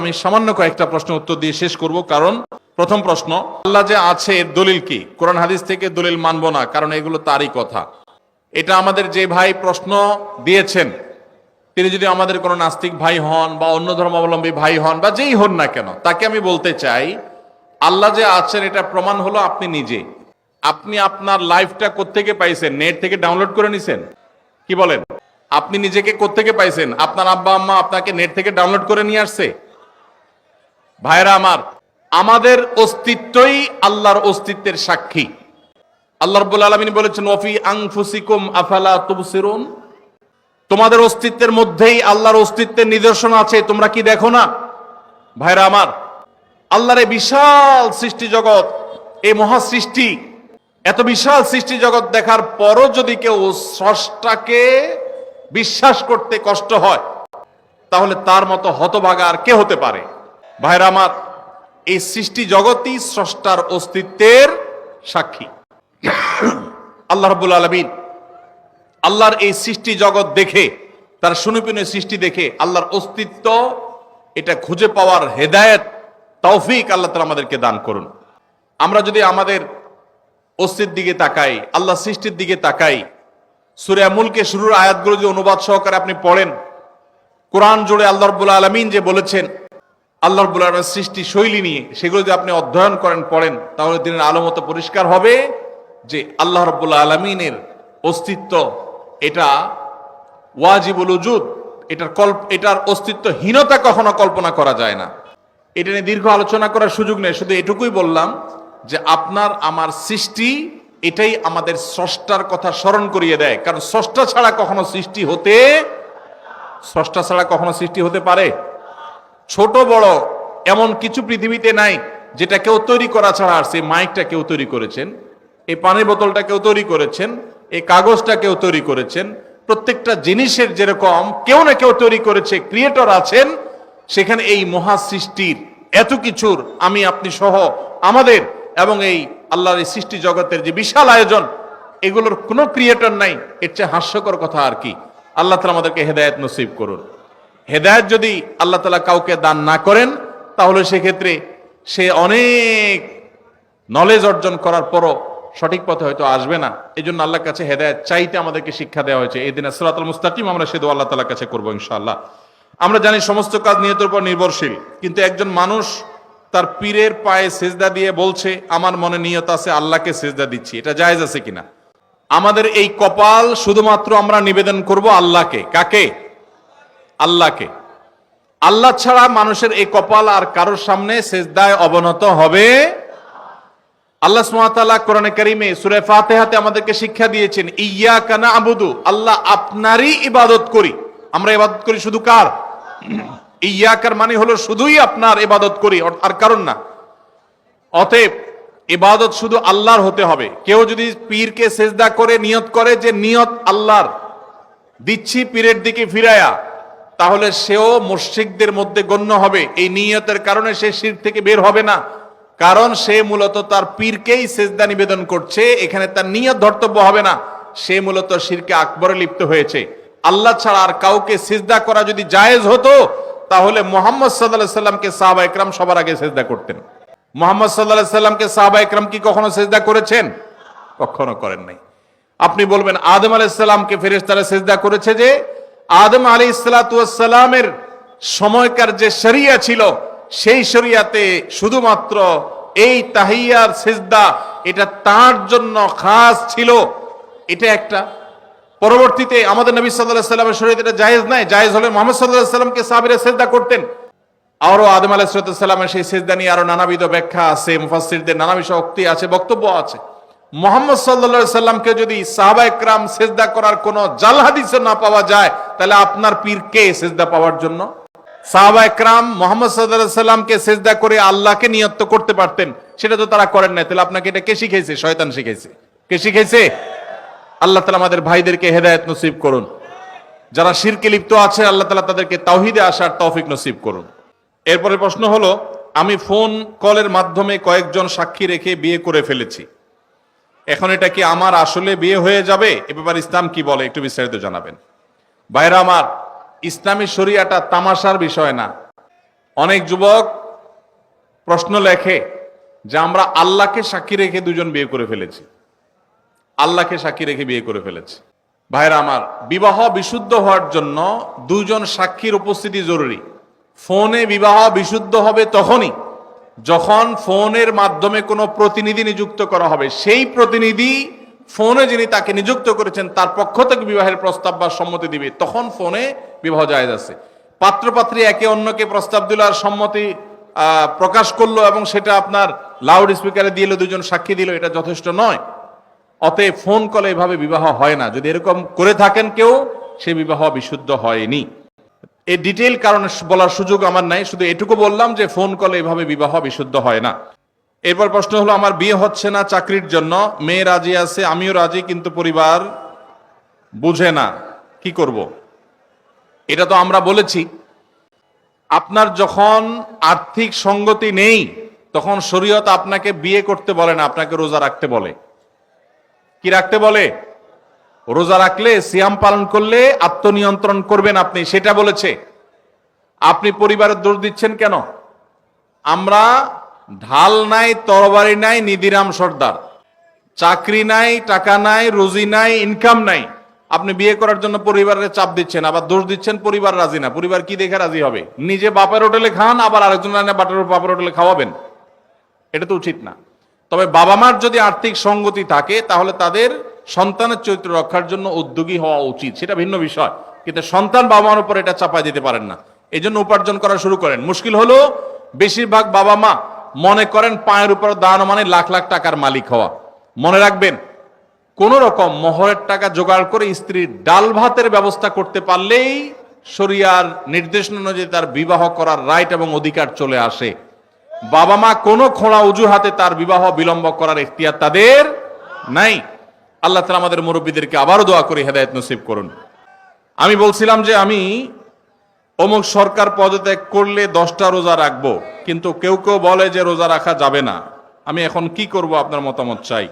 আমি সামান্য কয়েকটা প্রশ্ন উত্তর দিয়ে শেষ করব। কারণ প্রথম প্রশ্ন, আল্লাহ যে আছে এর দলিল কি? কোরআন হাদিস থেকে দলিল মানবো না, কারণ এগুলো তারই কথা। এটা আমাদের যে ভাই প্রশ্ন দিয়েছেন, তিনি যদি আমাদের কোনো নাস্তিক ভাই হন বা অন্য ধর্মাবলম্বী ভাই হন বা যেই হন না কেন, তাকে আমি বলতে চাই, আল্লাহ যে আছেন এটা প্রমাণ হলো আপনি নিজে। আপনি আপনার লাইফটা কোত্থেকে পাইছেন? নেট থেকে ডাউনলোড করে নিছেন? কি বলেন? আপনি নিজেকে কোত্থেকে পাইছেন? আপনার আব্বা আম্মা আপনাকে নেট থেকে ডাউনলোড করে নিয়ে আসছে? ভাইরা আমার, আমাদের অস্তিত্বই আল্লাহর অস্তিত্বের সাক্ষী। আল্লাহ রব্বুল আলমিন বলেছেন ওফি আংফুসিকুম আফালা তুবসিরুন? তোমাদের অস্তিত্বের মধ্যেই আল্লাহর অস্তিত্বের নিদর্শন আছে, তোমরা কি দেখো না? ভাইরা আমার, আল্লাহর এই বিশাল সৃষ্টি জগৎ, এই মহা সৃষ্টি এত বিশাল সৃষ্টি জগৎ দেখার পরও যদি কেউ স্রষ্টাকে বিশ্বাস করতে কষ্ট হয়, তাহলে তার মতো হতভাগা আর কে হতে পারে? ভাইরা আমার, এই সৃষ্টি জগতই স্রষ্টার অস্তিত্বের সাক্ষী। আল্লাহ রবুল আলমিন আল্লাহর এই সৃষ্টি জগৎ দেখে, তার সুনিপুণ সৃষ্টি দেখে আল্লাহর অস্তিত্ব, এটা খুঁজে পাওয়ার হেদায়েত, তৌফিক আল্লাহ তালা আমাদেরকে দান করুন। আমরা যদি আমাদের অস্তিত্বের দিকে তাকাই আল্লাহ সৃষ্টির দিকে তাকাই সুরিয়া মুলকে শুরুর আয়াতগুলো যদি অনুবাদ সহকারে আপনি পড়েন, কোরআন জুড়ে আল্লাহ রব্বুল আলমিন যে বলেছেন আল্লাহ রব্বুল সৃষ্টি শৈলী নিয়ে সেগুলো যদি আপনি অধ্যয়ন করেন, পড়েন, তাহলে দিনের আলো মতো পরিষ্কার হবে যে আল্লাহ রব্বুল আলমিনের অস্তিত্ব এটা ওয়াজিবুল উজুদ, এটার কল্প, এটার অস্তিত্বহীনতা কখনো কল্পনা করা যায় না। এটা নিয়ে দীর্ঘ আলোচনা করার সুযোগ নেই, শুধু এটুকুই বললাম যে আপনার, আমার সৃষ্টি এটাই আমাদের স্রষ্টার কথা স্মরণ করিয়ে দেয়। কারণ স্রষ্টা ছাড়া কখনো সৃষ্টি হতে, স্রষ্টা ছাড়া কখনো সৃষ্টি হতে পারে। ছোট বড়, এমন কিছু পৃথিবীতে নাই যেটা কেউ তৈরি করা ছাড়া আর সেই মাইকটা কেউ তৈরি করেছেন, এই পানির বোতলটা কেউ তৈরি করেছেন, এই কাগজটা কেউ তৈরি করেছেন, প্রত্যেকটা জিনিসের যেরকম কেউ না কেউ তৈরি করেছে, ক্রিয়েটর আছেন, সেখানে এই মহা সৃষ্টির এত কিছুর আমি, আপনি সহ আমাদের এবং এই আল্লাহর এই সৃষ্টি জগতের যে বিশাল আয়োজন, এগুলোর কোনো ক্রিয়েটর নাই, এর চেয়ে হাস্যকর কথা আর কি। আল্লাহ তালা আমাদেরকে হেদায়ত নসিব করুন। হেদায়ত যদি আল্লাহ তালা কাউকে দান না করেন, তাহলে সেক্ষেত্রে সে অনেক নলেজ অর্জন করার পরও সঠিক পথে হয়তো আসবে না। এই জন্য আল্লাহর কাছে হেদায়ত চাইতে আমাদেরকে শিক্ষা দেওয়া হয়েছে। এই দিনে সুরাতুল মুস্তাকিম আমরা সেদু আল্লাহ তালার কাছে করব ইনশাআল্লাহ। আমরা জানি সমস্ত কাজ নিয়তের উপর নির্ভরশীল, কিন্তু একজন মানুষ তার পীরের পায়ে সেজদা দিয়ে বলছে, আমার মনে নিয়ত আছে, আল্লাহকে সেজদা দিচ্ছি। এটা জায়েজ আছে কিনা? আমাদের এই কপাল শুধুমাত্র আমরা নিবেদন করব আল্লাহকে। কাকে? আল্লাহকে। আল্লাহ ছাড়া মানুষের এই কপাল আর কারোর সামনে সেজদায় অবনত হবে? আল্লাহ সুমাতাল্লাহ কোরআনে কারিমে সুরে ফাতেহাতে আমাদেরকে শিক্ষা দিয়েছেন ইয়া কানা আবুদু আল্লাহ আপনারই ইবাদত করি। আমরা ইবাদত করি শুধু কার? ইয়াকার মানে হলো শুধুই আপনার ইবাদত করি আর কারণ না। অতএব ইবাদত শুধু আল্লাহর হতে হবে। কেউ যদি পীরকে সেজদা করে, নিয়ত করে যে নিয়ত আল্লাহর, দিচ্ছি পীরের দিকে ফিরায়া তাহলে সেও মুশরিকদের মধ্যে গণ্য হবে। এই নিয়তের কারণে সে শির থেকে বের হবে না। কারণ সে মূলত তার পীরকেই সেজদা নিবেদন করছে, এখানে তার নিয়ত ধর্তব্য হবে না। সে মূলত শিরকে আকবরে লিপ্ত হয়েছে। আল্লাহ ছাড়া আর কাউকে সিজদা করা যদি জায়েজ হতো, তাহলে মোহাম্মদ সাল্লাহ সাল্লামকে সাহাবা একরাম সবার আগে সেজদা করতেন। মোহাম্মদ সাল্লাহ সাল্লামকে সাহাবা একরাম কি কখনো সেজদা করেছেন? কখনো করেন নাই। আপনি বলবেন, আদম আলাইসাল্লামকে ফেরেস্তারা সেজদা করেছে যে আদম আলী ইসলাতামের সময়কার যে শরিয়া ছিল, সেই শরিয়াতে শুধুমাত্র এই তাহিয়ার সেজদা, এটা তার জন্য খাস ছিল। এটা একটা। পরবর্তীতে আমাদের নবী সাল্লাহ সাল্লামের শরীর এটা জায়েজ নাই। জায়েজ হলে মোহাম্মদ সাল্লাহ সাল্লামকে সাবিরে সেজদা করতেন। আরও আদম আলাহিসাল্লামের সেই সেজদা নিয়ে আরও নানাবিধ ব্যাখ্যা আছে মুফাসিরদের নানা বিষয় উক্তি আছে, বক্তব্য আছে। মোহাম্মদ সাল্লা সাল্লামকে যদি সাহাবা একরাম সেজদা করার কোন জাল হাদিসে না পাওয়া যায়, তাহলে আপনার পীর কে সেজদা পাওয়ার জন্য? সাহাবা একরাম মোহাম্মদ সাল্লাহ সাল্লামকে সেজদা করে আল্লাহকে নিয়ত্ত করতে পারতেন, সেটা তো তারা করেন না তাহলে আপনাকে এটা কে শিখেছে শয়তান শিখেছে কে শিখেছে আল্লাহ তালা আমাদের ভাইদেরকে হেদায়ত নসিব করুন। যারা শিরকে লিপ্ত আছে, আল্লাহ তালা তাদেরকে তাওহিদে আসার তৌফিক নসিব করুন। এরপরে প্রশ্ন হলো, আমি ফোন কলের মাধ্যমে কয়েকজন সাক্ষী রেখে বিয়ে করে ফেলেছি। এখন এটা কি আমার আসলে বিয়ে হয়ে যাবে? এ ব্যাপারে ইসলাম কি বলে? একটু বিস্তারিত জানাবেন। ভাইরা আমার, ইসলামী শরিয়াটা তামাশার বিষয় না। অনেক যুবক প্রশ্ন লেখে যে আমরা আল্লাহকে সাক্ষী রেখে দুজন বিয়ে করে ফেলেছি। আল্লাহকে সাক্ষী রেখে বিয়ে করে ফেলেছি। ভাইরা আমার, বিবাহ বিশুদ্ধ হওয়ার জন্য দুজন সাক্ষীর উপস্থিতি জরুরি। ফোনে বিবাহ বিশুদ্ধ হবে তখনই। যখন ফোনের মাধ্যমে কোনো প্রতিনিধি নিযুক্ত করা হবে, সেই প্রতিনিধি ফোনে যিনি তাকে নিযুক্ত করেছেন, তার পক্ষ থেকে বিবাহের প্রস্তাব বা সম্মতি দিবে। তখন ফোনে বিবাহ জায়েজ আছে। পাত্রপাত্রী একে অন্যকে প্রস্তাব দিল আর সম্মতি প্রকাশ করল এবং সেটা আপনার লাউড স্পিকারে দিল দুজন সাক্ষী দিল, এটা যথেষ্ট নয়। অতএব ফোন কলে এভাবে বিবাহ হয় না। যদি এরকম করে থাকেন কেউ, সে বিবাহ বিশুদ্ধ হয়নি। এই ডিটেইল কারণে বলার সুযোগ আমার নাই। শুধু এটুকু বললাম যে ফোন কলে এভাবে বিবাহ বিশুদ্ধ হয় না। এরপর প্রশ্ন হলো, আমার বিয়ে হচ্ছে না চাকরির জন্য? মেয়ে রাজি আছে, আমিও রাজি, কিন্তু পরিবার বুঝে না। কি করব? এটা তো আমরা বলেছি। আপনার যখন আর্থিক সঙ্গতি নেই, তখন শরীয়ত আপনাকে বিয়ে করতে বলে না, আপনাকে রোজা রাখতে বলে। কি রাখতে বলে? রোজা রাখলে, সিয়াম পালন করলে আত্মনিয়ন্ত্রণ করবেন আপনি, সেটা বলেছে। আপনি পরিবারের দোষ দিচ্ছেন কেন? আমরা ঢাল নাই, তরবারি নাই নিদিরাম সর্দার। চাকরি নাই, টাকা নাই, রুজি নাই ইনকাম নাই। আপনি বিয়ে করার জন্য পরিবারের চাপ দিচ্ছেন, আবার দোষ দিচ্ছেন, পরিবার রাজি না। পরিবার কি দেখে রাজি হবে? নিজে বাপের হোটেলে খান, আবার আরেকজন বাটার বাপের হোটেলে খাওয়াবেন। এটা তো উচিত না। তবে বাবা মার যদি আর্থিক সঙ্গতি থাকে, তাহলে তাদের সন্তানের চরিত্র রক্ষার জন্য উদ্যোগী হওয়া উচিত। সেটা ভিন্ন বিষয়। কিন্তু সন্তান বাবা মার উপর এটা চাপাই দিতে পারেন না। এই জন্য উপার্জন করা শুরু করেন। মুশকিল হলো, বেশিরভাগ বাবা মা মনে করেন পায়ের উপর দাঁড়ানো মানে লাখ লাখ টাকার মালিক হওয়া। মনে রাখবেন কোন রকম মোহরের টাকা জোগাড় করে স্ত্রীর ডাল ভাতের ব্যবস্থা করতে পারলেই শরিয়ার নির্দেশনা অনুযায়ী তার বিবাহ করার রাইট এবং অধিকার চলে আসে। বাবা মা কোনো খোঁড়া অজুহাতে তার বিবাহ বিলম্ব করার এখতিয়ার তাদের নাই। আল্লাহ তালা আমাদের মুরব্বীদেরকে আবারও দোয়া করে হেদায়ত নসিব করুন। আমি বলছিলাম যে আমি অমুক সরকার পদত্যাগ করলে দশটা রোজা রাখব, কিন্তু কেউ কেউ বলে যে রোজা রাখা যাবে না। আমি এখন কি করব আপনার মতামত চাই?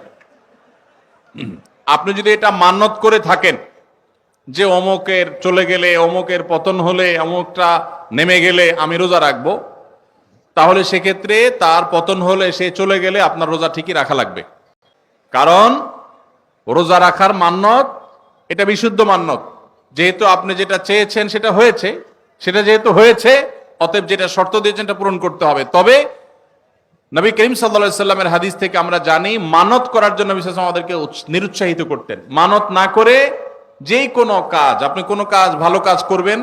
আপনি যদি এটা মান্যত করে থাকেন যে অমুকের চলে গেলে, অমুকের পতন হলে, অমুকটা নেমে গেলে আমি রোজা রাখব, তাহলে সেক্ষেত্রে তার পতন হলে সে চলে গেলে আপনার রোজা ঠিকই রাখা লাগবে। কারণ রোজা রাখার মান্যত, এটা বিশুদ্ধ মান্যত। যেহেতু আপনি যেটা চেয়েছেন সেটা হয়েছে, সেটা যেহেতু হয়েছে, অতএব যেটা শর্ত দিয়েছেন এটা পূরণ করতে হবে। তবে নবী করিম সাল্লা সাল্লামের হাদিস থেকে আমরা জানি মানত করার জন্য বিশেষ আমাদেরকে নিরুৎসাহিত করতেন। মানত না করে যেই কোনো কাজ, আপনি কোনো কাজ ভালো কাজ করবেন,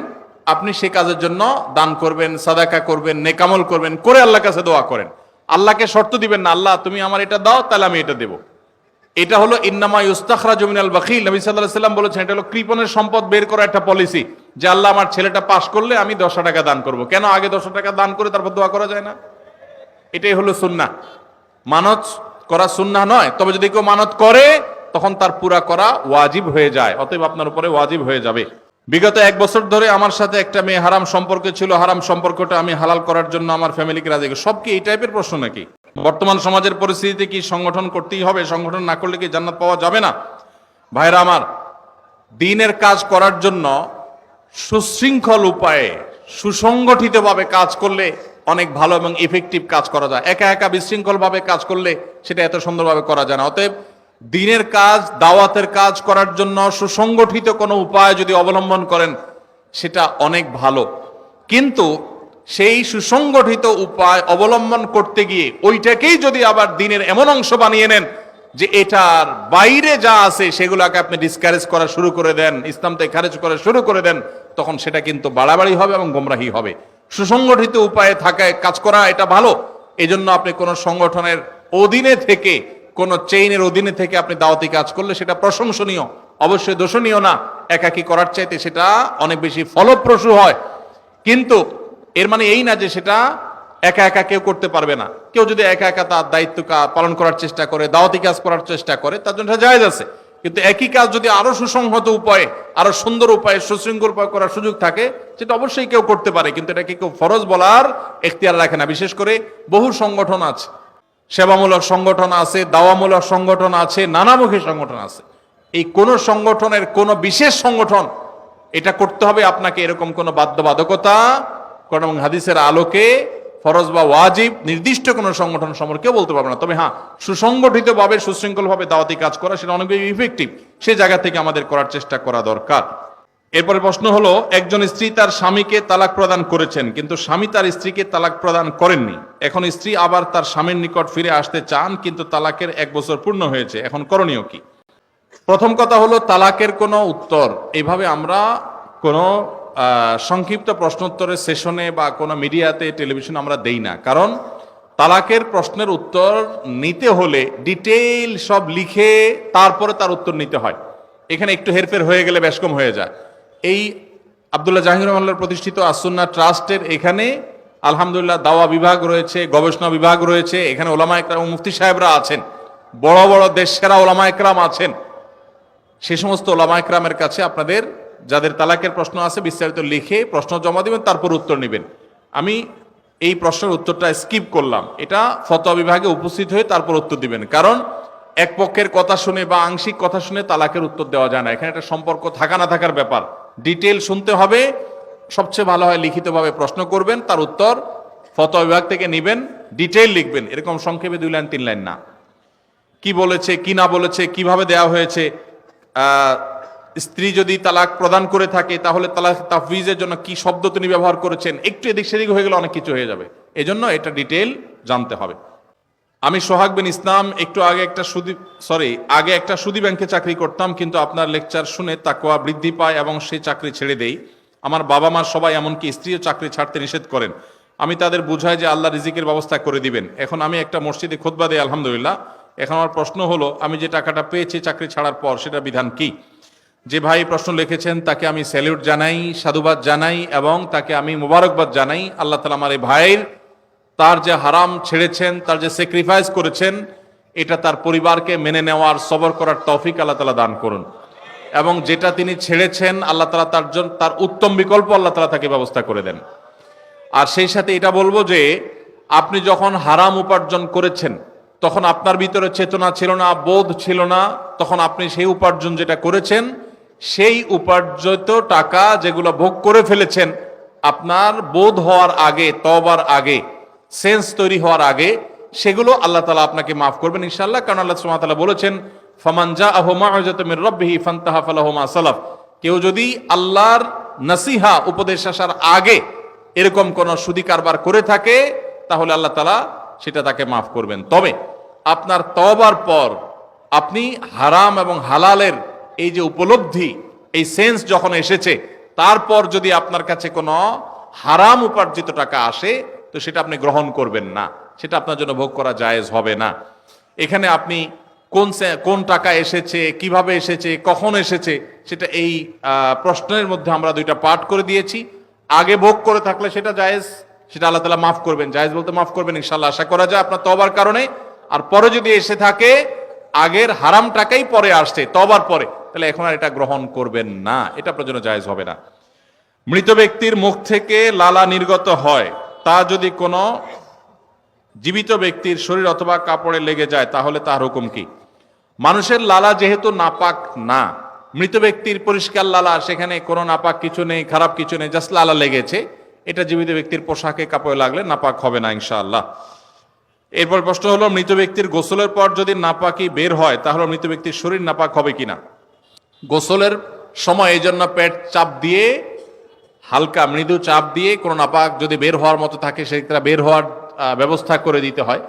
আপনি সেই কাজের জন্য দান করবেন, সাদাকা করবেন, নেকামল করবেন, করে আল্লাহর কাছে দোয়া করেন। আল্লাহকে শর্ত দিবেন না, আল্লাহ, তুমি আমার এটা দাও, তাহলে আমি এটা দেবো। এটা হলো ইন্নামা ইস্তাখরা জমিনাল বাখিল নবী সাল্লাহ সাল্লাম বলেছেন, এটা হলো কৃপণের সম্পদ বের করা একটা পলিসি যে আল্লাহ আমার ছেলেটা পাশ করলে আমি দশ টাকা দান করব। কেন আগে দশ টাকা দান করে তারপর দোয়া করা যায় না? এটাই হলো সুন্না মানত করা সুন্না নয়, তবে যদি কেউ মানত করে, তখন তার পুরা করা ওয়াজিব হয়ে যায়, অতএব আপনার উপরে ওয়াজিব হয়ে যাবে। বিগত এক বছর ধরে আমার সাথে একটা মেয়ে হারাম সম্পর্ক ছিল, হারাম সম্পর্কটা আমি হালাল করার জন্য আমার ফ্যামিলিকে রাজি। সব কি এই টাইপের প্রশ্ন নাকি? বর্তমান সমাজের পরিস্থিতিতে কি সংগঠন করতেই হবে? সংগঠন না করলে কি জান্নাত পাওয়া যাবে না? ভাইরা আমার, দিনের কাজ করার জন্য সুশৃঙ্খল উপায়ে, সুসংগঠিতভাবে কাজ করলে অনেক ভালো এবং ইফেক্টিভ কাজ করা যায়। একা একা বিশৃঙ্খলভাবে কাজ করলে সেটা এত সুন্দরভাবে করা যায় না। অতএব দিনের কাজ, দাওয়াতের কাজ করার জন্য সুসংগঠিত কোনো উপায় যদি অবলম্বন করেন, সেটা অনেক ভালো। কিন্তু সেই সুসংগঠিত উপায় অবলম্বন করতে গিয়ে ওইটাকেই যদি আবার দিনের এমন অংশ বানিয়ে নেন যে এটার বাইরে যা আছে সেগুলোকে আপনি ডিসকারেজ করা শুরু করে দেন ইসলাম থেকে খারেজ করা শুরু করে দেন, তখন সেটা কিন্তু বাড়াবাড়ি হবে এবং গোমরাহি হবে। সুসংগঠিত উপায়ে থাকায় কাজ করা এটা ভালো। এই জন্য আপনি কোনো সংগঠনের অধীনে থেকে, কোনো চেইনের অধীনে থেকে আপনি দাওয়াতি কাজ করলে সেটা প্রশংসনীয়। অবশ্যই দোষণীয় না। একাকি করার চাইতে সেটা অনেক বেশি ফলপ্রসূ হয়। কিন্তু এর মানে এই না যে সেটা একা একা কেউ করতে পারবে না। কেউ যদি একা একা তার দায়িত্ব পালন করার চেষ্টা করে, দাওয়াতি কাজ করার চেষ্টা করে, তার জন্য জায়েজ আছে। কিন্তু একই কাজ যদি আরও সুসংহত উপায়ে, আরও সুন্দর উপায়ে, সুশৃঙ্খল উপায় করার সুযোগ থাকে, সেটা অবশ্যই কেউ করতে পারে। কিন্তু এটাকে কেউ ফরজ বলার এখতিয়ার রাখে না। বিশেষ করে বহু সংগঠন আছে, সেবামূলক সংগঠন আছে, দাওয়ামূলক সংগঠন আছে, নানামুখী সংগঠন আছে। এই কোন সংগঠনের কোন বিশেষ সংগঠন এটা করতে হবে আপনাকে এরকম কোনো বাধ্যবাধকতা কোরআন এবং হাদিসের আলোকে ফরজ বা ওয়াজিব নির্দিষ্ট কোনো সংগঠন সম্পর্কে বলতে পারবে না। তবে হ্যাঁ সুসংগঠিতভাবে, সুশৃঙ্খলভাবে দাওয়াতি কাজ করা সেটা অনেক ইফেক্টিভ সে জায়গা থেকে আমাদের করার চেষ্টা করা দরকার। এরপরে প্রশ্ন হলো, একজন স্ত্রী তার স্বামীকে তালাক প্রদান করেছেন, কিন্তু স্বামী তার স্ত্রীকে তালাক প্রদান করেননি। এখন স্ত্রী আবার তার স্বামীর নিকট ফিরে আসতে চান, কিন্তু তালাকের এক বছর পূর্ণ হয়েছে। এখন করণীয় কি? প্রথম কথা হলো, তালাকের কোনো উত্তর। এইভাবে আমরা কোনো সংক্ষিপ্ত প্রশ্নোত্তরের সেশনে বা কোনো মিডিয়াতে টেলিভিশন আমরা দেই না। কারণ তালাকের প্রশ্নের উত্তর নিতে হলে ডিটেইল সব লিখে তারপরে তার উত্তর নিতে হয়। এখানে একটু হেরফের হয়ে গেলে বেশকম হয়ে যায়। এই আবদুল্লাহ জাহির রহমাল্লার প্রতিষ্ঠিত আসুন্না ট্রাস্টের এখানে আলহামদুলিল্লাহ দাওয়া বিভাগ রয়েছে, গবেষণা বিভাগ রয়েছে, এখানে ওলামা একরাম মুফতি সাহেবরা আছেন। বড় বড় দেশ সেরা ওলামা একরাম আছেন। সে সমস্ত ওলামা একরামের কাছে আপনাদের যাদের তালাকের প্রশ্ন আছে বিস্তারিত লিখে প্রশ্ন জমা দিবেন, তারপর উত্তর নেবেন। আমি এই প্রশ্নের উত্তরটা স্কিপ করলাম। এটা ফতোয়া বিভাগে উপস্থিত হয়ে তারপর উত্তর দিবেন। কারণ এক পক্ষের কথা শুনে বা আংশিক কথা শুনে তালাকের উত্তর দেওয়া যায় না। এখানে একটা সম্পর্ক থাকা না থাকার ব্যাপার। ডিটেল শুনতে হবে। সবচেয়ে ভালো হয় লিখিতভাবে প্রশ্ন করবেন, তার উত্তর ফতোয়া বিভাগ থেকে নেবেন ডিটেল লিখবেন। এরকম সংক্ষেপে দুই লাইন, তিন লাইন না। কি বলেছে, কি না বলেছে, কীভাবে দেয়া হয়েছে স্ত্রী যদি তালাক প্রদান করে থাকে, তাহলে তালাক তাফবিজের জন্য কি শব্দ তিনি ব্যবহার করেছেন? একটু এদিক সেদিক হয়ে গেলে অনেক কিছু হয়ে যাবে। এজন্য এটা ডিটেল জানতে হবে। আমি সোহাগ বিন ইসলাম একটু আগে একটা সুদি সরি আগে একটা সুদী ব্যাংকে চাকরি করতাম, কিন্তু আপনার লেকচার শুনে তাকোয়া বৃদ্ধি পায় এবং সেই চাকরি ছেড়ে দেই। আমার বাবা মা সবাই এমনকি স্ত্রীও চাকরি ছাড়তে নিষেধ করেন। আমি তাদের বুঝাই যে আল্লাহ রিজিকের ব্যবস্থা করে দিবেন। এখন আমি একটা মসজিদে খোদবা দিই, আলহামদুলিল্লাহ। এখন আমার প্রশ্ন হলো, আমি যে টাকাটা পেয়েছি চাকরি ছাড়ার পর সেটা বিধান কি? যে ভাই প্রশ্ন লিখেছেন, তাকে আমি স্যালিউট জানাই, সাধুবাদ জানাই এবং তাকে আমি মুবারকবাদ জানাই। আল্লাহ তালা আমার এই ভাইয়ের তার যে হারাম ছেড়েছেন, তার যে স্যাক্রিফাইস করেছেন, এটা তার পরিবারকে মেনে নেওয়ার, সবর করার তৌফিক আল্লাহ তালা দান করুন। এবং যেটা তিনি ছেড়েছেন, আল্লাহ তালা তার জন্য, তার উত্তম বিকল্প আল্লাহ তালা তাকে ব্যবস্থা করে দেন। আর সেই সাথে এটা বলব যে, আপনি যখন হারাম উপার্জন করেছেন, তখন আপনার ভিতরে চেতনা ছিল না, বোধ ছিল না, তখন আপনি সেই উপার্জন যেটা করেছেন সেই উপার্জিত টাকা যেগুলো ভোগ করে ফেলেছেন, আপনার বোধ হওয়ার আগে তবার আগে, সেন্স তৈরি হওয়ার আগে, সেগুলো আল্লাহ তালা আপনাকে মাফ করবেন ইনশাল্লাহ কারণ আল্লাহ তাআলা বলেছেন ফামানজা আহমা মির রব্বিহি ফান্তাহা ফালাহুমা সালাফ। কেউ যদি আল্লাহর নাসিহা, উপদেশ আসার আগে এরকম কোন সুদি কারবার করে থাকে, তাহলে আল্লাহ তালা সেটা তাকে মাফ করবেন। তবে আপনার তবার পর আপনি হারাম এবং হালালের এই যে উপলব্ধি, এই সেন্স যখন এসেছে, তারপর যদি আপনার কাছে কোনো হারাম উপার্জিত টাকা আসে, তো সেটা আপনি গ্রহণ করবেন না। সেটা আপনার জন্য ভোগ করা জায়েজ হবে না। এখানে আপনি কোন কোন টাকা এসেছে, কীভাবে এসেছে, কখন এসেছে, সেটা এই প্রশ্নের মধ্যে আমরা দুইটা পাঠ করে দিয়েছি। আগে ভোগ করে থাকলে সেটা জায়েজ, সেটা আল্লাহ তালা মাফ করবেন। জায়েজ বলতে মাফ করবেন ইনশাল্লাহ আশা করা যায় আপনার তবার কারণে। আর পরে যদি এসে থাকে, আগের হারাম টাকাই পরে আসছে তবার পরে। তাহলে এখন আর এটা গ্রহণ করবেন না। এটা জন্য জায়েজ হবে না। মৃত ব্যক্তির মুখ থেকে লালা নির্গত হয়। তা যদি কোনো জীবিত ব্যক্তির শরীর অথবা কাপড়ে লেগে যায়, তাহলে তার হুকুম কি? মানুষের লালা যেহেতু নাপাক না, মৃত ব্যক্তির পরিষ্কার লালা, সেখানে কোনো নাপাক কিছু নেই, খারাপ কিছু নেই, জাস্ট লালা লেগেছে। এটা জীবিত ব্যক্তির পোশাকে, কাপড়ে লাগলে নাপাক হবে না, ইনশাআল্লাহ। এরপর প্রশ্ন হলো, মৃত ব্যক্তির গোসলের পর যদি নাপাকি বের হয়, তাহলে মৃত ব্যক্তির শরীর নাপাক হবে কিনা? গোসলের সময় এই জন্য পেট চাপ দিয়ে, হালকা মৃদু চাপ দিয়ে কোনো নাপাক যদি বের হওয়ার মতো থাকে সেটা বের হওয়ার ব্যবস্থা করে দিতে হয়।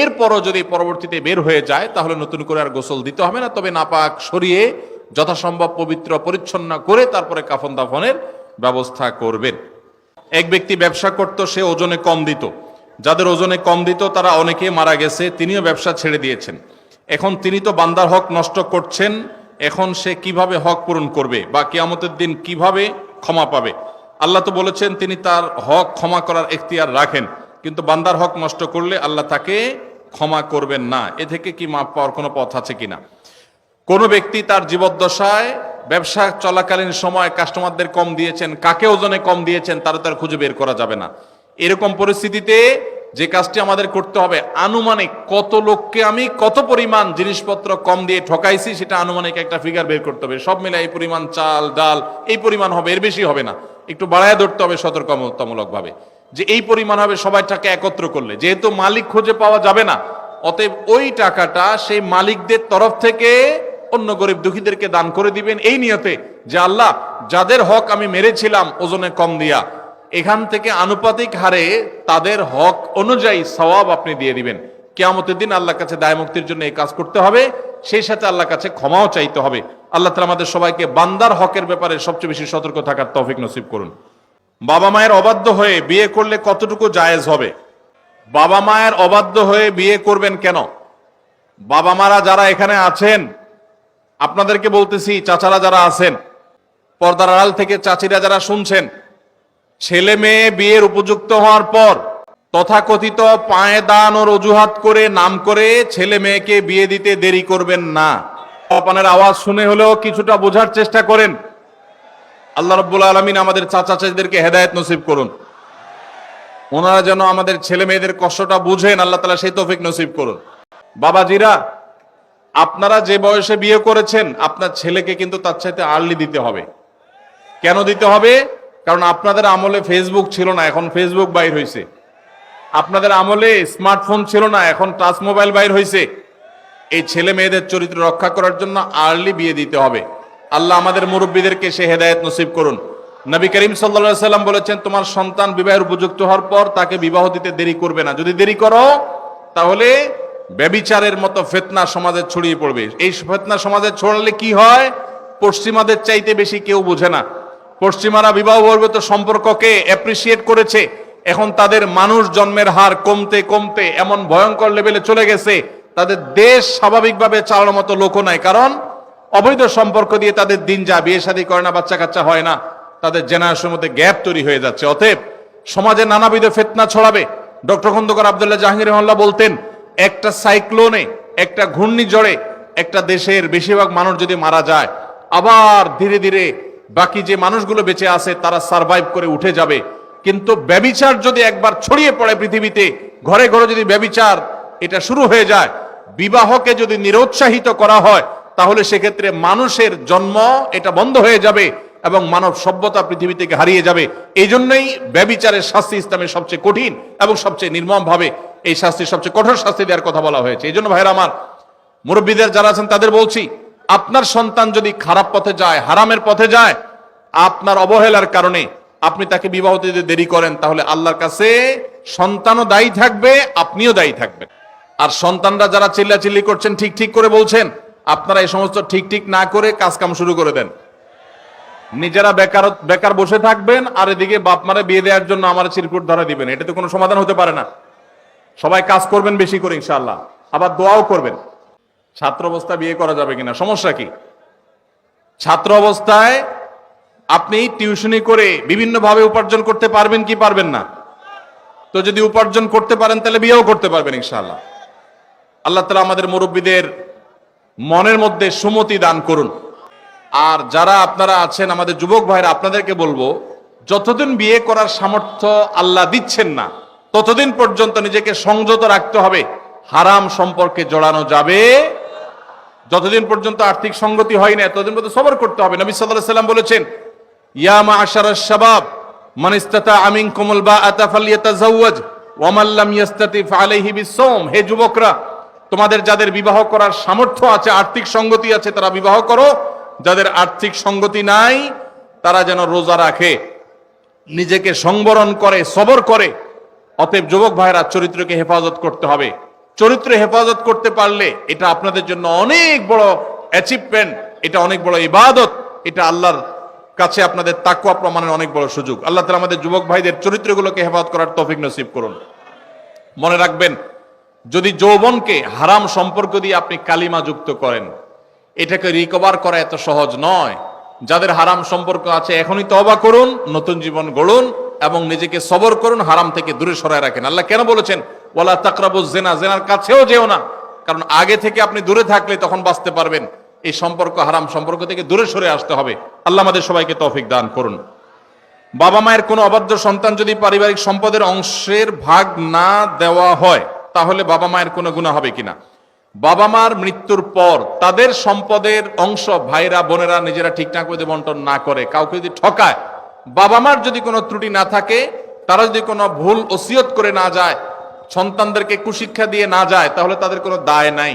এরপরও যদি পরবর্তীতে বের হয়ে যায়, তাহলে নতুন করে আর গোসল দিতে হবে না। তবে নাপাক সরিয়ে যথাসম্ভব পবিত্র, পরিচ্ছন্ন করে তারপরে কাফন দাফনের ব্যবস্থা করবেন। এক ব্যক্তি ব্যবসা করত, সে ওজনে কম দিত। যাদের ওজনে কম দিত, তারা অনেকে মারা গেছে, তিনিও ব্যবসা ছেড়ে দিয়েছেন। এখন তিনি তো বান্দার হক নষ্ট করছেন এখন সে কীভাবে হক পূরণ করবে বা কিয়ামতের দিন কীভাবে ক্ষমা পাবে? আল্লাহ তো বলেছেন, তিনি তার হক ক্ষমা করার এখতিয়ার রাখেন। কিন্তু বান্দার হক নষ্ট করলে আল্লাহ তাকে ক্ষমা করবেন না। এ থেকে কি মাপ পাওয়ার কোনো পথ আছে কিনা? কোনো ব্যক্তি তার জীবদ্দশায় ব্যবসা চলাকালীন সময় কাস্টমারদের কম দিয়েছেন কাকে ওজনে কম দিয়েছেন তারা তার খুঁজে বের করা যাবে না। এরকম পরিস্থিতিতে যে কাজটি আমাদের করতে হবে, আনুমানিক কত লোককে আমি কত পরিমাণ জিনিসপত্র কম দিয়ে ঠকাইছি সেটা আনুমানিক একটা ফিগার বের করতে হবে। সব মিলে এই পরিমাণ চাল, ডাল, এই পরিমাণ হবে, এর বেশি হবে না। একটু বাড়ায় ধরতে হবে সতর্কতামূলক ভাবে যে এই পরিমাণ হবে, সবাই টাকা একত্র করলে। যেহেতু মালিক খুঁজে পাওয়া যাবে না, অতএব ওই টাকাটা সেই মালিকদের তরফ থেকে অন্য গরিব দুঃখীদেরকে দান করে দিবেন। এই নিয়তে যে আল্লাহ, যাদের হক আমি মেরেছিলাম, ওজনে কম দিয়া এখান থেকে আনুপাতিক হারে তাদের হক অনুযায়ী সওয়াব আপনি দিয়ে দিবেন। কেয়ামতের দিন আল্লাহর কাছে দায় মুক্তির জন্য এই কাজ করতে হবে, সেই সাথে আল্লাহর কাছে ক্ষমাও চাইতে হবে। আল্লাহ তালা আমাদের সবাইকে বান্দার হকের ব্যাপারে সবচেয়ে বেশি সতর্ক থাকার তৌফিক নসিব করুন। বাবা মায়ের অবাধ্য হয়ে বিয়ে করলে কতটুকু জায়েজ হবে? বাবা মায়ের অবাধ্য হয়ে বিয়ে করবেন কেন? বাবা মারা যারা এখানে আছেন, আপনাদেরকে বলতেছি, চাচারা যারা আছেন, পর্দার আড়াল থেকে চাচিরা যারা শুনছেন ছেলে মেয়ে বিয়ের উপযুক্ত হওয়ার পর তথাকথিত পায়ে দান ও অজুহাত করে নাম করে ছেলে মেয়েকে বিয়ে দিতে দেরি করবেন না। পানের আওয়াজ শুনে হলেও কিছুটা বোঝার চেষ্টা করেন। আল্লাহ রব্বুল আলমিন আমাদের চাচা চাচিদেরকে হেদায়ত নসিব করুন। ওনারা যেন আমাদের ছেলে মেয়েদের কষ্টটা বুঝেন, আল্লাহ তালা সেই তৌফিক নসিব করুন। বাবাজিরা, আপনারা যে বয়সে বিয়ে করেছেন, আপনার ছেলেকে কিন্তু তার চাইতে আর্লি দিতে হবে। কেন দিতে হবে? কারণ আপনাদের আমলে ফেসবুক ছিল না, এখন ফেসবুক বাইর হয়েছে আপনাদের আমলে স্মার্টফোন ছিল না, এখন টাচ মোবাইল বাইর হয়েছে এই ছেলে মেয়েদের চরিত্র রক্ষা করার জন্য আর্লি বিয়ে দিতে হবে। আল্লাহ আমাদের মুরব্বীদেরকে সে হেদায়ত নসিব করুন। নবী করিম সাল্লা সাল্লাম বলেছেন, তোমার সন্তান বিবাহের উপযুক্ত হওয়ার পর তাকে বিবাহ দিতে দেরি করবে না। যদি দেরি করো, তাহলে ব্যবিচারের মতো ফেতনা সমাজে ছড়িয়ে পড়বে। এই ফেতনা সমাজে ছড়ালে কি হয়? পশ্চিমাদের চাইতে বেশি কেউ বোঝে না। পশ্চিমারা বিবাহ বহির্ভূত সম্পর্ককে অ্যাপ্রিসিয়েট করেছে। এখন তাদের মানুষ জন্মের হার কমতে কমতে এমন ভয়ঙ্কর লেভেলে চলে গেছে। তাদের দেশ স্বাভাবিকভাবে চালানোর মতো লোকও নাই। কারণ অবৈধ সম্পর্ক দিয়ে তাদের দিন যা বিয়ে শাদী করে না বাচ্চা কাচ্চা হয় না। তাদের জেনারেশনের মধ্যে গ্যাপ তৈরি হয়ে যাচ্ছে। অতএব সমাজে নানাবিধ ফেতনা ছড়াবে। ডক্টর খন্দকার আবদুল্লাহ জাহাঙ্গীর রহল্লা বলতেন, একটা সাইক্লোনে একটা ঘূর্ণিঝড়ে একটা দেশের বেশিরভাগ মানুষ যদি মারা যায়, আবার ধীরে ধীরে বাকি যে মানুষগুলো বেঁচে আছে, তারা সারভাইভ করে উঠে যাবে। কিন্তু ব্যবিচার যদি একবার ছড়িয়ে পড়ে পৃথিবীতে, ঘরে ঘরে যদি ব্যবিচার এটা শুরু হয়ে যায়, বিবাহকে যদি নিরুৎসাহিত করা হয়, তাহলে সেক্ষেত্রে মানুষের জন্ম এটা বন্ধ হয়ে যাবে এবং মানব সভ্যতা পৃথিবী থেকে হারিয়ে যাবে। এই জন্যই ব্যবিচারের শাস্তি ইসলামের সবচেয়ে কঠিন এবং সবচেয়ে নির্মম ভাবে এই শাস্তি, সবচেয়ে কঠোর শাস্তি দেওয়ার কথা বলা হয়েছে। এই জন্য ভাইরা আমার মুরব্বীদের যারা আছেন, তাদের বলছি আপনার সন্তান যদি খারাপ পথে যায়, হারামের পথে যায়, আপনার অবহেলার কারণে আপনি তাকে বিবাহ দিতে দেরি করেন, তাহলে আল্লাহর কাছে সন্তানও দায়ী থাকবে, আপনিও দায়ী থাকবেন। আর সন্তানরা যারা চিল্লাচিল্লি করছেন, ঠিক ঠিক করে বলছেন, আপনারা এই সমস্ত ঠিক ঠিক না করে কাজ কাম শুরু করে দেন। নিজেরা বেকার বেকার বসে থাকবেন, আর এদিকে বাপ মারা বিয়ে দেওয়ার জন্য আমার চিরকুট ধরা দিবেন। এটা তো কোনো সমাধান হতে পারে না। সবাই কাজ করবেন বেশি করে, ইনশাআল্লাহ। আবার দোয়াও করবেন। ছাত্র অবস্থা বিয়ে করা যাবে কিনা? সমস্যা কি? ছাত্র অবস্থায় আপনি টিউশনি করে বিভিন্নভাবে উপার্জন করতে পারবেন কি পারবেন না? তো যদি উপার্জন করতে পারেন, তাহলে বিয়েও করতে পারবেন ইনশাআল্লাহ। আল্লাহ তালা আমাদের মুরব্বীদের মনের মধ্যে সুমতি দান করুন। আর যারা আপনারা আছেন, আমাদের যুবক ভাইরা, আপনাদেরকে বলব, যতদিন বিয়ে করার সামর্থ্য আল্লাহ দিচ্ছেন না, ততদিন পর্যন্ত নিজেকে সংযত রাখতে হবে। হারাম সম্পর্কে জড়ানো যাবে যতদিন পর্যন্ত আর্থিক সঙ্গতি হয় না ততদিন পর্যন্ত সবর করতে হবে। নবী সাল্লাহ সাল্লাম বলেছেন, ইয়া মা আশারা শাবাব, মান ইস্তাতা আমিনকুমুল বাআতা ফালিয়াতাজাওয়াজ ওয়া মান লাম ইয়াস্তাতি ফালাইহি বিসওম হে যুবকরা, তোমাদের যাদের বিবাহ করার সামর্থ্য আছে, আর্থিক সঙ্গতি আছে, তারা বিবাহ করো। যাদের আর্থিক সঙ্গতি নাই, তারা যেন রোজা রাখে, নিজেকে সংবরণ করে, সবর করে। অতএব যুবক ভাইরা চরিত্রকে হেফাজত করতে হবে। চরিত্র হেফাজত করতে পারলে এটা আপনাদের জন্য অনেক বড় অ্যাচিভমেন্ট এটা অনেক বড় ইবাদত, এটা আল্লাহর কাছে আপনাদের তাকুয়া প্রমাণের অনেক বড় সুযোগ। আল্লাহ তালা আমাদের যুবক ভাইদের চরিত্রগুলোকে হেফাজত করার তৌফিক নসিব করুন। মনে রাখবেন, যদি যৌবনকে হারাম সম্পর্ক দিয়ে আপনি কালিমা যুক্ত করেন, এটাকে রিকভার করা এত সহজ নয়। যাদের হারাম সম্পর্ক আছে, এখনই তবা করুন, নতুন জীবন গড়ুন এবং নিজেকে সবর করুন, হারাম থেকে দূরে সরায় রাখেন। আল্লাহ কেন বলেছেন? ওলা তাকরাবু জেনা, জেনার কাছেও যেও না। কারণ আগে থেকে আপনি দূরে থাকলে তখন বাঁচতে পারবেন। এই সম্পর্ক হারাম সম্পর্ক থেকে দূরে সরে আসতে হবে। আল্লাহ আমাদের সবাইকে তৌফিক দান করুন। বাবা মায়ের কোনো অবাধ্য সন্তান যদি পারিবারিক সম্পদের অংশের ভাগ না দেওয়া হয়, তাহলে বাবা মায়ের কোনো গুণা হবে কিনা? বাবা মার মৃত্যুর পর তাদের সম্পদের অংশ ভাইরা, বোনেরা নিজেরা ঠিকঠাক করে বন্টন না করে, কাউকে যদি ঠকায়, বাবা মার যদি কোনো ত্রুটি না থাকে, তারা যদি কোনো ভুল ওসিয়ত করে না যায় সন্তানদেরকে কুশিক্ষা দিয়ে না যায়, তাহলে তাদের কোনো দায় নাই।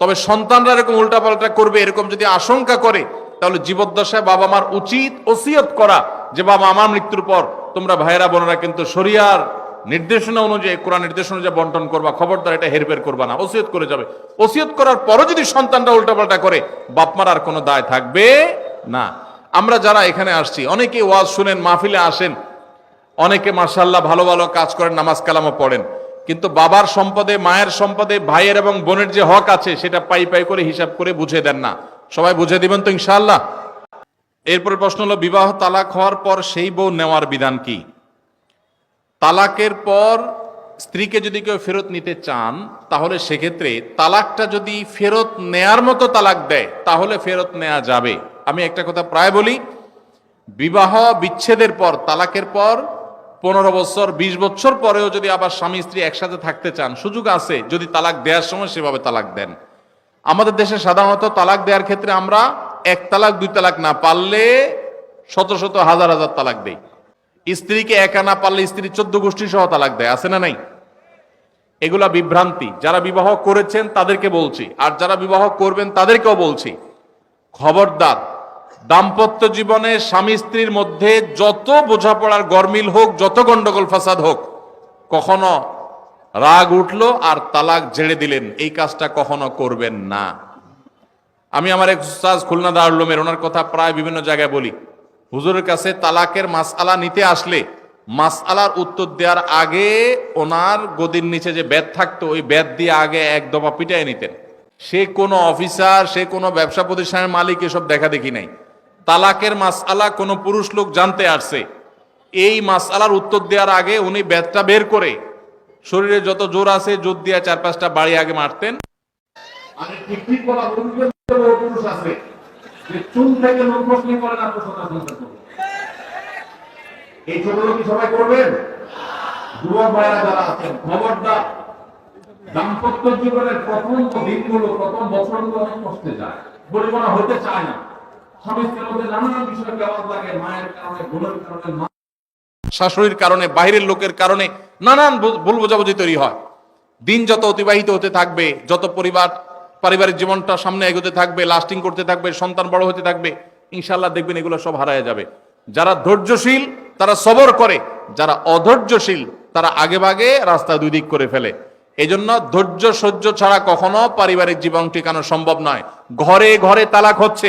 তবে সন্তানরা এরকম উল্টাপাল্টা করবে, এরকম যদি আশঙ্কা করে, তাহলে জীবদ্দশায় বাবা মার উচিত ওসিয়ত করা যে, বাবা, আমার মৃত্যুর পর তোমরা ভাইয়েরা, বোনেরা কিন্তু শরিয়ার নির্দেশনা অনুযায়ী, কোরআন নির্দেশনা অনুযায়ী বন্টন করবা, খবরদার, এটা হেরফের করবা না, ওসিয়ত করে যাবে। ওসিয়ত করার পরও যদি সন্তানরা উল্টাপাল্টা করে বাপমার আর কোনো দায় থাকবে না। আমরা যারা এখানে আসছি অনেকে ওয়াজ শুনেন, মাহফিলে আসেন, অনেকে মার্শাল্লাহ ভালো ভালো কাজ করেন, নামাজ কালামও পড়েন। কিন্তু বাবার সম্পদে, মায়ের সম্পদে, ভাইয়ের এবং বোনের যে হক আছে, সেটা পাই পাই করে হিসাব করে বুঝে দেন না। সবাই বুঝে দিবেন তো ইনশাআল্লাহ? এরপরে প্রশ্ন হলো, বিবাহ তালাক হওয়ার পর সেই বউ নেওয়ার বিধান কি? তালাকের পর স্ত্রীকে যদি কেউ ফেরত নিতে চান, তাহলে সেক্ষেত্রে তালাকটা যদি ফেরত নেয়ার মতো তালাক দেয়, তাহলে ফেরত নেওয়া যাবে। আমি একটা কথা প্রায় বলি, বিবাহ বিচ্ছেদের পর, তালাকের পর পনেরো বছর, বিশ বছর পরেও যদি আবার স্বামী, স্ত্রী একসাথে থাকতে চান, সুযোগ আছে, যদি তালাক দেওয়ার সময় সেভাবে তালাক দেন। আমাদের দেশে সাধারণত তালাক দেওয়ার ক্ষেত্রে আমরা এক তালাক, দুই তালাক না পারলে শত শত, হাজার হাজার তালাক দেই। স্ত্রীকে একা না পারলে স্ত্রী চোদ্দ গোষ্ঠী সহ তালাক দেয়, আছে না নাই? এগুলা বিভ্রান্তি। যারা বিবাহ করেছেন তাদেরকে বলছি, আর যারা বিবাহ করবেন তাদেরকেও বলছি, খবরদার দাম্পত্য জীবনে স্বামী স্ত্রীর মধ্যে যত বোঝাপড়ার গরমিল হোক, যত গন্ডগোল ফাসাদ হোক, কখনো রাগ উঠল আর তালাক ঝেড়ে দিলেন। এই কাজটা কখনো করবেন না। আমি আমার এক উস্তাজ খুলনা দারুলমের ওনার কথা প্রায় বিভিন্ন জায়গায় বলি। হুজুরের কাছে তালাকের মাসআলা নিতে আসলে মাসআলার উত্তর দেওয়ার আগে ওনার গদির নিচে যে ব্যাত থাকতো, ওই ব্যাত দিয়ে আগে এক দফা পিটাই নিতেন। সে কোনো অফিসার, সে কোনো ব্যবসা প্রতিষ্ঠানের মালিক এসব দেখা দেখি নাই। তালাকের মাসআলা কোনো পুরুষ লোক জানতে আসছে। এই মাসআলার উত্তর দেওয়ার আগে উনি ব্যাতটা বের করে শরীরে যত জোর আছে জোর দিয়ে চার পাঁচটা বাড়ি আগে মারতেন। দাম্পত্য জীবনের প্রথম দিনগুলো, প্রথম বছরগুলো অনেক কষ্টে যায়। পরিমাণা হতে চায় না। শাশুড়ির কারণে, বাইরের লোকের কারণে নানান ভুল বোঝাবুঝি তৈরি হয়। দিন যত অতিবাহিত হতে থাকবে, যত পরিবার পারিবারিক জীবনটা সামনে এগোতে থাকবে লাস্টিং করতে থাকবে, সন্তান বড় হতে থাকবে ইনশাল্লাহ দেখবেন এগুলো সব হারায় যাবে। যারা ধৈর্যশীল, তারা সবর করে, যারা অধৈর্যশীল, তারা আগে ভাগে রাস্তা দুই দিক করে ফেলে। এই জন্য ধৈর্য সহ্য ছাড়া কখনো পারিবারিক জীবন টিকানো সম্ভব নয়। ঘরে ঘরে তালাক হচ্ছে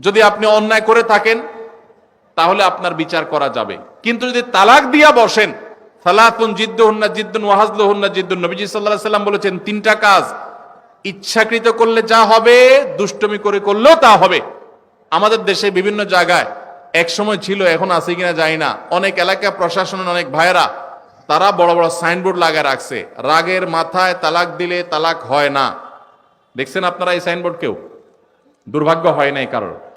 যদি আপনি অন্যায় করে থাকেন, তাহলে আপনার বিচার করা যাবে। কিন্তু যদি তালাক দিয়া বসেন, সালাতুন জিদ্দুন্না জিদ্দুন ওয়াহাজলুহুন্না জিদ্দুন নবীজি আলাইহি সাল্লাম বলেছেন, তিনটা কাজ, ইচ্ছাকৃত করলে যা হবে, দুষ্টমি করে করলেও তা হবে। আমাদের দেশে বিভিন্ন জায়গায় এক সময় ছিল, এখন আছে কিনা জানি না। অনেক এলাকা প্রশাসনের অনেক ভাইয়েরা, তারা বড় বড় সাইনবোর্ড লাগায় রাখছে, রাগের মাথায় তালাক দিলে তালাক হয় না। দেখছেন আপনারা এই সাইনবোর্ড কেউ? দুর্ভাগ্য হয় নাই কারোর।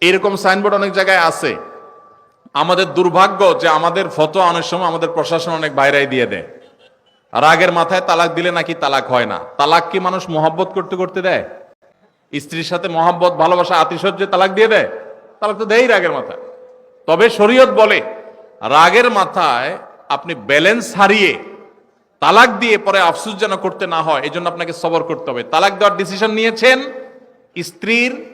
এরকম সাইনবোর্ড অনেক জায়গায় আছে। আমাদের দুর্ভাগ্য যে আমাদের ফটো অনেক সময় আমাদের প্রশাসন অনেক বাইরাই দিয়ে দেয়। রাগের মাথায় তালাক দিলে নাকি তালাক হয় না। তালাক কি মানুষ মোহাব্বত করতে করতে দেয়? স্ত্রীর সাথে মহাব্বত, ভালোবাসা, আতিশয্যে তালাক দিয়ে দেয়? তালাক তো দেয় রাগের মাথায়। তবে শরীয়ত বলে, রাগের মাথায় আপনি ব্যালেন্স হারিয়ে তালাক দিয়ে পরে আফসুস যেন করতে না হয় এই জন্য আপনাকে সবর করতে হবে। তালাক দেওয়ার ডিসিশন নিয়েছেন স্ত্রীর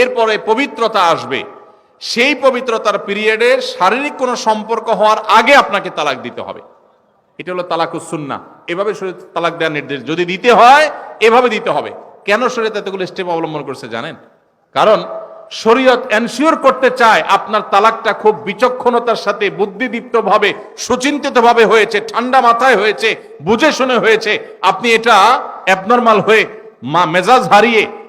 এরপরে পবিত্রতা আসবে। সেই পবিত্রতার পিরিয়ডে শারীরিক কোনো সম্পর্ক হওয়ার আগে আপনাকে তালাক দিতে হবে। এটা হলো তালাকুসুন্না এভাবে শরীর তালাক দেওয়ার নির্দেশ। যদি দিতে হয়, এভাবে দিতে হবে। কেন শরীয়ত এতগুলো স্টেপ অবলম্বন করছে জানেন? কারণ শরীয়ত এনশিওর করতে চায় আপনার তালাকটা খুব বিচক্ষণতার সাথে বুদ্ধিদীপ্ত ভাবে সুচিন্তিত ভাবে হয়েছে, ঠান্ডা মাথায় হয়েছে, বুঝে শুনে হয়েছে। আপনি এটা অ্যাবনর্মাল হয়ে মা, মেজাজ হারিয়ে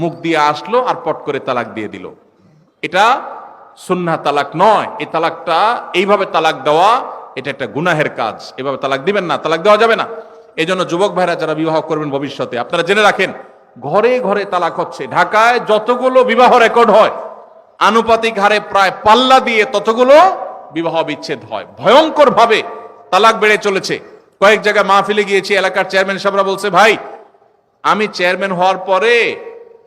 মুখ দিয়ে আসলো আর পট করে তালাক দিয়ে দিল। এটা সুন্না তালাক নয়। এই তালাকটা, এইভাবে তালাক দেওয়া, এটা একটা গুনাহের কাজ। এভাবে তালাক দিবেন না, তালাক দেওয়া যাবে না। এই জন্য যুবক ভাইরা যারা বিবাহ করবেন ভবিষ্যতে, আপনারা জেনে রাখেন, ঘরে ঘরে তালাক হচ্ছে। ঢাকায় যতগুলো বিবাহ রেকর্ড হয়, আনুপাতিক হারে প্রায় পাল্লা দিয়ে ততগুলো বিবাহ বিচ্ছেদ হয়। ভয়ঙ্কর ভাবে তালাক বেড়ে চলেছে। কয়েক জায়গায় মাহফিলে গিয়েছি, এলাকার চেয়ারম্যান সাহেবরা বলছে, ভাই, আমি চেয়ারম্যান হওয়ার পরে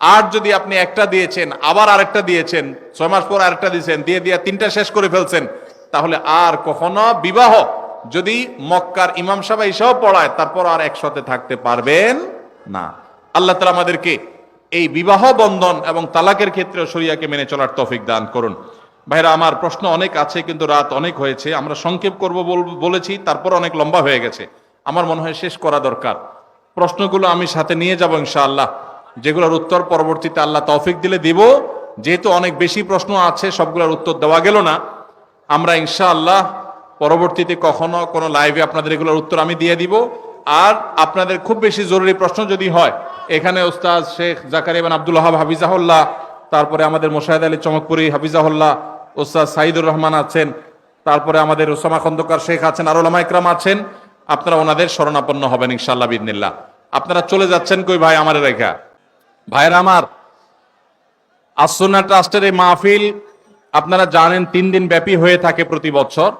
আর যদি আপনি একটা দিয়েছেন, আবার আরেকটা দিয়েছেন, ছয় মাস পর আরেকটা দিয়েছেন, দিয়ে দিয়ে তিনটা শেষ করে ফেলছেন, তাহলে আর কখনো বিবাহ। যদি মক্কার ইমাম সাহেব এসেও পড়ায়, তারপর আর একসাথে থাকতে পারবেন না। আল্লাহ তালা আমাদেরকে এই বিবাহ বন্ধন এবং তালাকের ক্ষেত্রে শরিয়াকে মেনে চলার তৌফিক দান করুন। ভাইরা, আমার প্রশ্ন অনেক আছে, কিন্তু রাত অনেক হয়েছে। আমরা সংক্ষেপ করব বল- বলেছি, তারপর অনেক লম্বা হয়ে গেছে। আমার মনে হয় শেষ করা দরকার। প্রশ্নগুলো আমি সাথে নিয়ে যাব ইনশাআল্লাহ। যেগুলোর উত্তর পরবর্তীতে আল্লাহ তৌফিক দিলে দিব। যেহেতু অনেক বেশি প্রশ্ন আছে, সবগুলোর উত্তর দেওয়া গেল না। আমরা ইনশাআল্লাহ পরবর্তীতে কখনো কোনো লাইভে আপনাদের এগুলোর উত্তর আমি দিয়ে দিব। আর আপনাদের খুব বেশি জরুরি প্রশ্ন যদি হয়, এখানে ওস্তাদ শেখ জাকারিয়ান আব্দুল হাব হাফিজাহুল্লাহ, তারপরে আমাদের মোশাহেদ আলী চমকপুরি হাফিজাহুল্লাহ, ওস্তাদ সাইদুর রহমান আছেন, তারপরে আমাদের ওসামা খন্দকার শেখ আছেন, আর ওলামা ইকরাম আছেন, আপনারা ওনাদের শরণাপন্ন হবেন ইনশাআল্লাহ বিদিনিল্লাহ আপনারা চলে যাচ্ছেন কই ভাই আমার রেখা? ভাইরা আমার আসুনা ট্রাস্টের এই মাহফিল আপনারা জানেন তিন দিন ব্যাপী হয়ে থাকে প্রতি বছর।